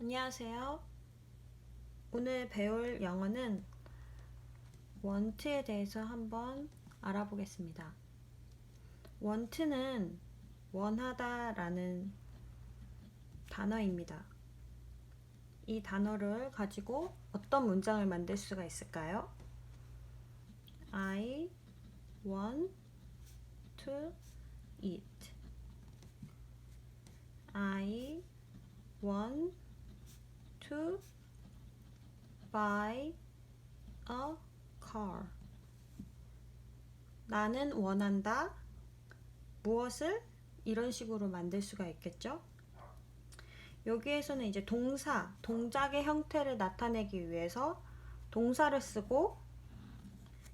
안녕하세요. 오늘 배울 영어는 want에 대해서 한번 알아보겠습니다. want는 원하다라는 단어입니다. 이 단어를 가지고 어떤 문장을 만들 수가 있을까요? I want to eat. I want to buy a car. 나는 원한다. 무엇을? 이런 식으로 만들 수가 있겠죠? 여기에서는 이제 동사, 동작의 형태를 나타내기 위해서 동사를 쓰고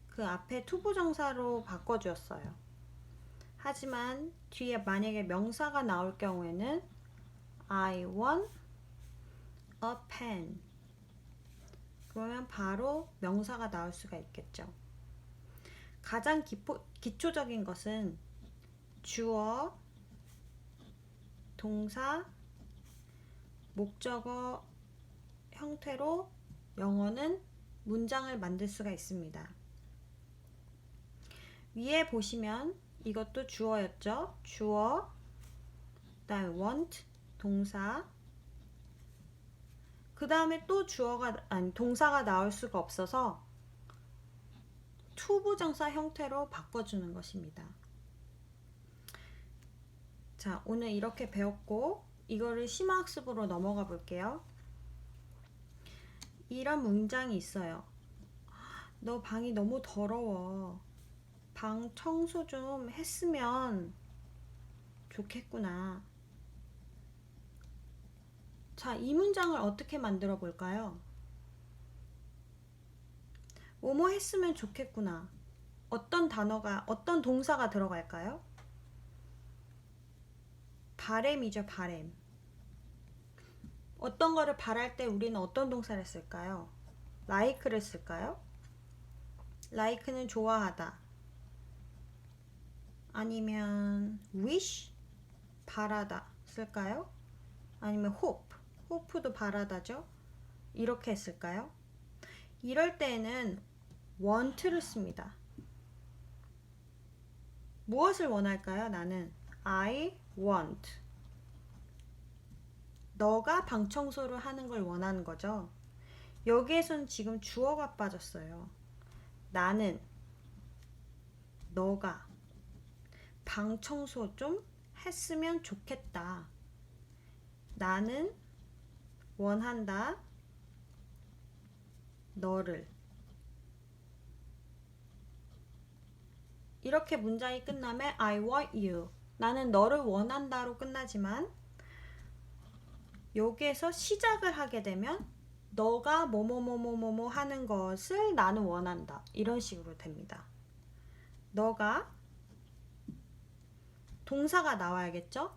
그 앞에 투부정사로 바꿔주었어요. 하지만 뒤에 만약에 명사가 나올 경우에는 I want a pen. 그러면 바로 명사가 나올 수가 있겠죠. 가장 기포, 기초적인 것은 주어, 동사, 목적어 형태로 영어는 문장을 만들 수가 있습니다. 위에 보시면 이것도 주어였죠. 주어, 그다음에 want, 동사, 그 다음에 또 주어가 아니 동사가 나올 수가 없어서 투부정사 형태로 바꿔주는 것입니다. 자, 오늘 이렇게 배웠고 이거를 심화학습으로 넘어가 볼게요. 이런 문장이 있어요. 너 방이 너무 더러워. 방 청소 좀 했으면 좋겠구나. 자, 이 문장을 어떻게 만들어 볼까요? 뭐뭐 했으면 좋겠구나. 어떤 단어가, 어떤 동사가 들어갈까요? 바램이죠, 바램. 어떤 거를 바랄 때 우리는 어떤 동사를 쓸까요? like를 쓸까요? like는 좋아하다. 아니면 wish 바라다 쓸까요? 아니면 hope hope도 바라다죠? 이렇게 했을까요? 이럴 때에는 want를 씁니다. 무엇을 원할까요? 나는 I want. 너가 방 청소를 하는 걸 원하는 거죠. 여기에서는 지금 주어가 빠졌어요. 나는 너가 방 청소 좀 했으면 좋겠다. 나는 원한다. 너를. 이렇게 문장이 끝나면 I want you. 나는 너를 원한다로 끝나지만 여기에서 시작을 하게 되면 너가 뭐뭐뭐뭐뭐 하는 것을 나는 원한다. 이런 식으로 됩니다. 너가 동사가 나와야겠죠?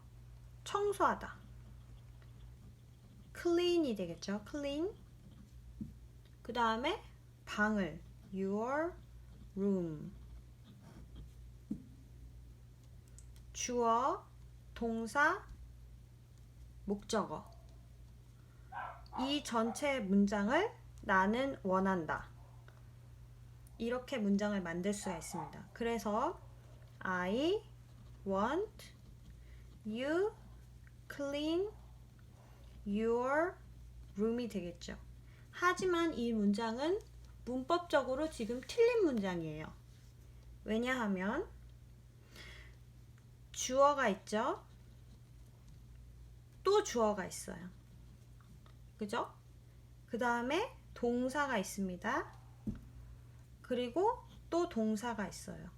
청소하다. Clean이 되겠죠? clean. 그 다음에 방을 your room. 주어, 동사, 목적어. 이 전체 문장을 나는 원한다. 이렇게 문장을 만들 수가 있습니다. 그래서 I want you clean your room이 되겠죠. 하지만 이 문장은 문법적으로 지금 틀린 문장이에요. 왜냐하면 주어가 있죠. 또 주어가 있어요. 그죠? 그 다음에 동사가 있습니다. 그리고 또 동사가 있어요.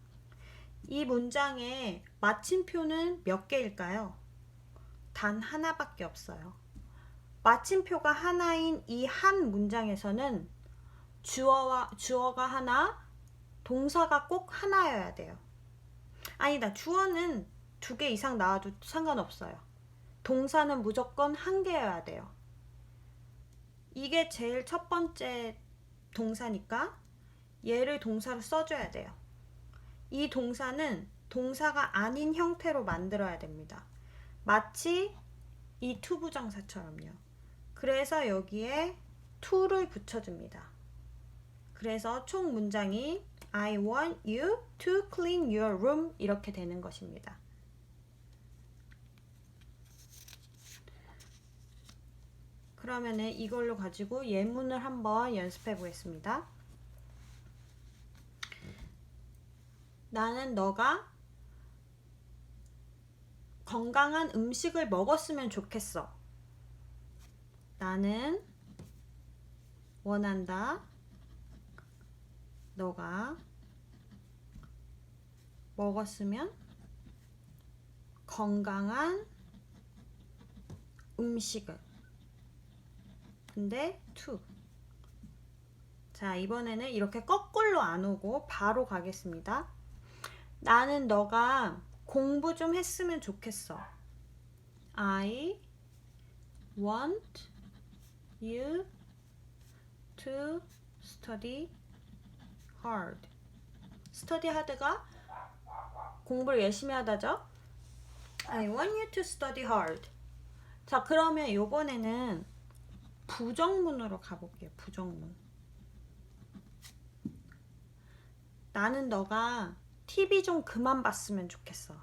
이 문장에 마침표는 몇 개일까요? 단 하나밖에 없어요. 마침표가 하나인 이 한 문장에서는 주어와 주어가 하나, 동사가 꼭 하나여야 돼요. 아니다. 주어는 두 개 이상 나와도 상관없어요. 동사는 무조건 한 개여야 돼요. 이게 제일 첫 번째 동사니까 얘를 동사로 써줘야 돼요. 이 동사는 동사가 아닌 형태로 만들어야 됩니다. 마치 이 투부정사처럼요. 그래서 여기에 to를 붙여줍니다. 그래서 총 문장이 I want you to clean your room 이렇게 되는 것입니다. 그러면은 이걸로 가지고 예문을 한번 연습해 보겠습니다. 나는 너가 건강한 음식을 먹었으면 좋겠어. 나는 원한다. 너가 먹었으면 건강한 음식을. 근데 to. 자, 이번에는 이렇게 거꾸로 안 오고 바로 가겠습니다. 나는 너가 공부 좀 했으면 좋겠어. I want you to study hard. study hard가 공부를 열심히 하다죠? I want you to study hard. 자, 그러면 요번에는 부정문으로 가볼게요. 부정문. 나는 너가 TV 좀 그만 봤으면 좋겠어.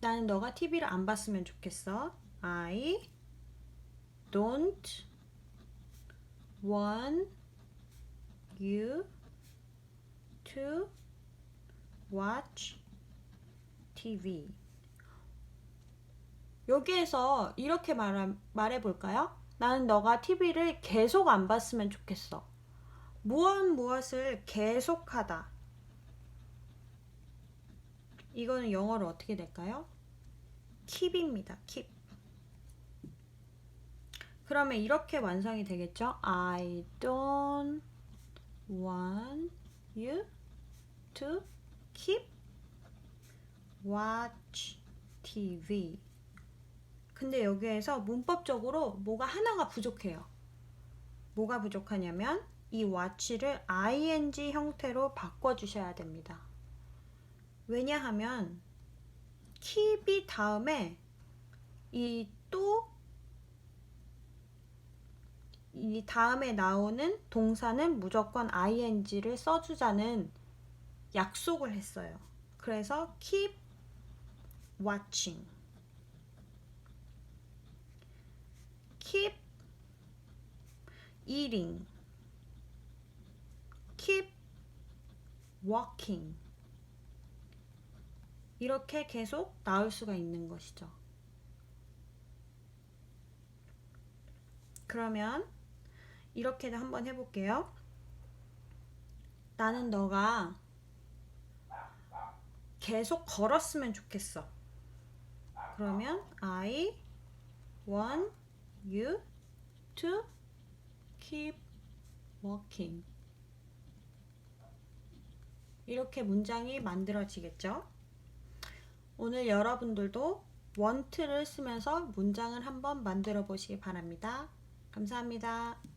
나는 너가 TV를 안 봤으면 좋겠어. I don't want you to watch TV. 여기에서 이렇게 말, 말해볼까요? 나는 너가 TV를 계속 안 봤으면 좋겠어. 무엇 무엇을 계속하다. 이거는 영어로 어떻게 될까요? keep입니다. keep. 그러면 이렇게 완성이 되겠죠? I don't want you to keep watch TV. 근데 여기에서 문법적으로 뭐가 하나가 부족해요. 뭐가 부족하냐면 이 watch를 ing 형태로 바꿔주셔야 됩니다. 왜냐하면 keep이 다음에 이 또 이 다음에 나오는 동사는 무조건 ing를 써주자는 약속을 했어요. 그래서 keep watching, keep eating, keep walking. 이렇게 계속 나올 수가 있는 것이죠. 그러면 이렇게도 한번 해볼게요. 나는 너가 계속 걸었으면 좋겠어. 그러면 I want you to keep walking. 이렇게 문장이 만들어지겠죠? 오늘 여러분들도 want를 쓰면서 문장을 한번 만들어 보시기 바랍니다. 감사합니다.